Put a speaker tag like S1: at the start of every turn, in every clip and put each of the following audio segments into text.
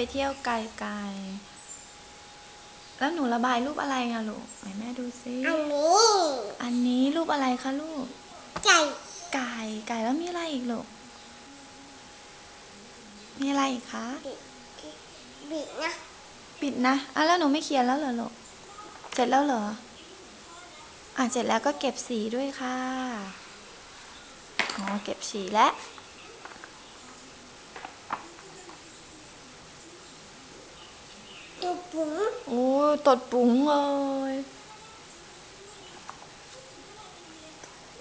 S1: ไปเที่ยวไกลๆ แล้วหนูระบายรูปอะไรอะลูกไหนแม่ดูซิ
S2: อันนี้
S1: อันนี้รูปอะไรคะลูก
S2: ไก่
S1: ไก่ ไก่แล้วมีอะไรอีกลูก มีอะไรอีกคะ
S2: บิดนะ
S1: ปิดนะอะแล้วหนูไม่เขียนแล้วเหรอลูก เสร็จแล้วเหรอ อะเสร็จแล้วก็เก็บสีด้วยค่ะ อ๋อ เก็บสีแล้ว
S2: ตัว ปุ๋ง
S1: โอ้ยตดปุ๋งเลย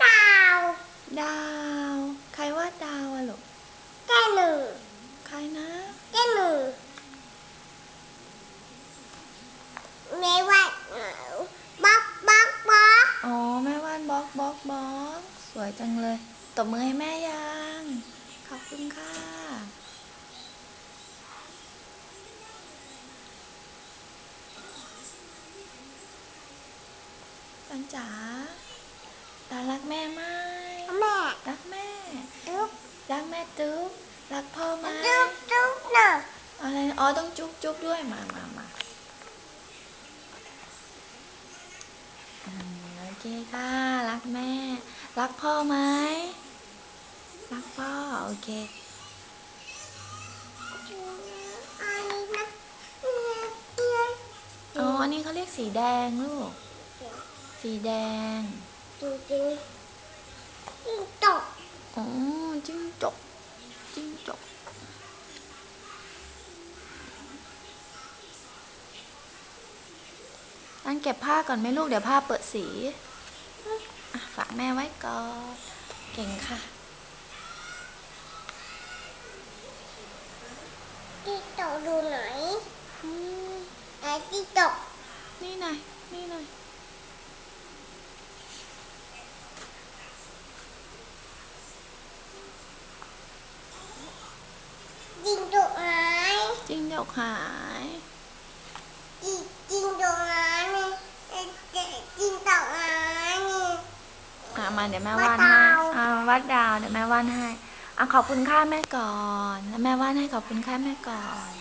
S2: ดาว
S1: ดาว ใครวาดดาวอะลูก
S2: แก้หนึ่ง
S1: ใครนะ
S2: แก้หนึ่งแม่ว่าบ๊อกบ๊อกบ๊อก
S1: อ๋อแม่วาดบล็อกบล็อกบล็อกสวยจังเลย ตบมือให้แม่ยัง ขอบคุณค่ะ ตันจ๋าตารักแม่ไหม
S2: แม่
S1: รักแม่
S2: จุ๊บ
S1: รักแม่ตุ๊กรักพ่อไหม
S2: จุ๊บจุ๊บน่ะ
S1: อะไรนะอ๋อต้องจุ๊บจุ๊บด้วยมามามาอืมโอเคค่ะรักแม่ รักพ่อไหมรักพ่อโอเค
S2: อันนี้นะ
S1: อ๋ออันนี้เขาเรียกสีแดงลูก สีแดง
S2: จริงจริงจริงตก
S1: อ๋อ จิ้งจก จิ้งจกตั้งเก็บผ้าก่อนไหมลูก เดี๋ยวผ้าเปิดสีอะฝากแม่ไว้ก่อน เก่งค่ะ
S2: ที่ตกดูไหน
S1: อืม
S2: ไอ้ที่ตก
S1: นี่หน่อยนี่หน่อย
S2: จริงตกไหน
S1: จิ้งจกหาย
S2: จริงจริงตกไหนนี่เอ๊ะเจ๊จริงตกไหนนี่
S1: อะมาเดี๋ยวแม่
S2: วาวาด
S1: ดให้
S2: ดาว
S1: อ่าวัดดาวเดี๋ยวแม่วาดให้อะขอบคุณค่าแม่ก่อน แล้วแม่วาดให้ขอบคุณค่าแม่ก่อน